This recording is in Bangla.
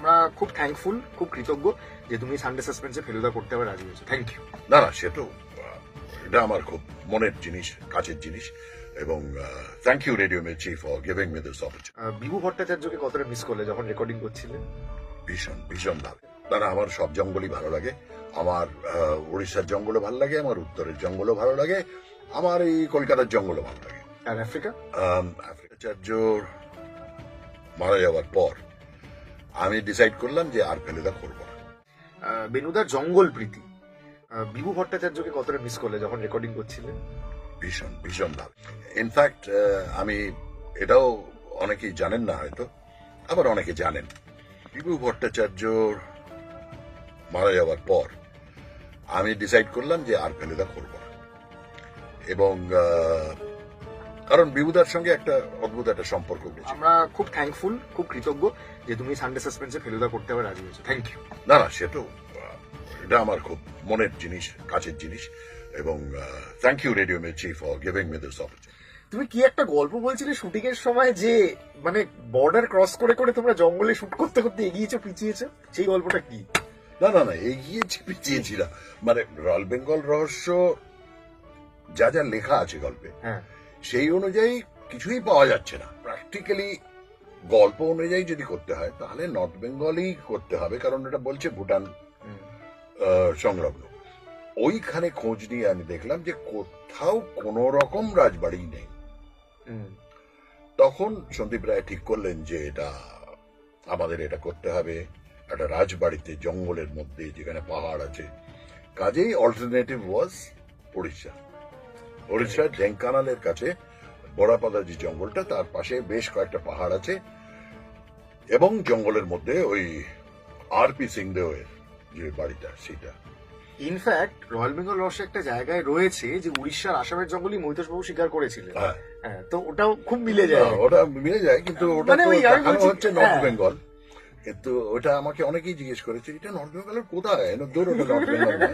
আমরা খুব থ্যাঙ্কফুল খুব কৃতজ্ঞ যে তুমি সানডে সাসপেন্সে ফেলুদা করতে আবার রাজি হয়েছো। থ্যাংক ইউ না না সে তো এটা আমার খুব মনের জিনিস কাছের জিনিস। এবং thank you radio Mirchi for giving me this opportunity Bibhu ভট্টাচার্যকে কতটা মিস করলে যখন রেকর্ডিং করছিলে? ভীষণ ভীষণ ভালো। না আমার সব জঙ্গলই ভালো লাগে। আমার উড়িষ্যার জঙ্গলও ভালো লাগে আমার উত্তরের জঙ্গলও ভালো লাগে আমার এই কলকাতার জঙ্গলও ভালো লাগে। আর আফ্রিকা? আম, আফ্রিকাচার্যর মারা যাওয়ার পর আমি ডিসাইড করলাম যে আর ফেলুদা করব না। বেনুদার জঙ্গল প্রীতি বিভু ভট্টাচার্যকে কতটা মিস করলে যখন রেকর্ডিং করছিলেন? ভীষণ ভীষণ ভালো। ইনফ্যাক্ট আমি এটাও অনেকেই জানেন না হয়তো আবার অনেকে জানেন। বিভু ভট্টাচার্যর মারা যাওয়ার পর আমি ডিসাইড করলাম যে আর ফেলুদা করব না। এবং কারণ বিভুদার সঙ্গে একটা অদ্ভুত একটা সম্পর্ক আমরা খুব থ্যাঙ্কফুল খুব কৃতজ্ঞ যে তুমি সানডে সাসপেন্সে ফেলুদা করতে আবার রাজি হয়েছো। থ্যাংক ইউ না না সে তো এটা আমার খুব মনের জিনিস কাছের জিনিস। এবং thank you radio Mirchi for giving me this opportunity তুমি কি একটা গল্প বলছিলে শুটিং এর সময় যে মানে বর্ডার ক্রস করে করে তোমরা জঙ্গলে শুট করতে করতে এগিয়েছো পিছিয়েছো? সেই গল্পটা কি? না না না এগিয়েছি পিছিয়েছি না। মানে রয়্যাল বেঙ্গল রহস্য যা যা লেখা আছে গল্পে হ্যাঁ। সেই অনুযায়ী কিছুই পাওয়া যাচ্ছে না। প্র্যাকটিক্যালি গল্প অনুযায়ী যদি করতে হয় তাহলে নর্থ বেঙ্গলই করতে হবে কারণ এটা বলছে ভুটান। সংলগ্ন। ওইখানে খোঁজ নিয়ে আমি দেখলাম যে কোথাও কোনো রকম রাজবাড়ি নেই। তখন সন্দীপ রায় ঠিক করলেন যে এটা আমাদের এটা করতে হবে। একটা রাজবাড়িতে জঙ্গলের মধ্যে যেখানে পাহাড় আছে। কাজেই অল্টারনেটিভ ওয়াজ উড়িষ্যা উড়িষ্যার ঢেঙ্কানালের কাছে বড়াপাদা যে জঙ্গলটা তার পাশে বেশ কয়েকটা পাহাড় আছে। এবং জঙ্গলের মধ্যে ওই আর পি সিংদেওয়ের যে বাড়িটা সেটা। ইনফ্যাক্ট রয়্যাল বেঙ্গল রহস্য একটা জায়গায় রয়েছে যে উড়িষ্যার আসামের জঙ্গলই মহিতোষ বাবু স্বীকার করেছিলেন। হ্যাঁ। হ্যাঁ তো ওটাও খুব মিলে যায়। ওটা মিলে যায় কিন্তু ওটা মানে তো হচ্ছে নর্থ হ্যাঁ। বেঙ্গল কিন্তু ওটা আমাকে অনেকেই জিজ্ঞেস করেছে এটা নর্থ বেঙ্গলের কোথায়? দূর ওটা নর্থ বেঙ্গল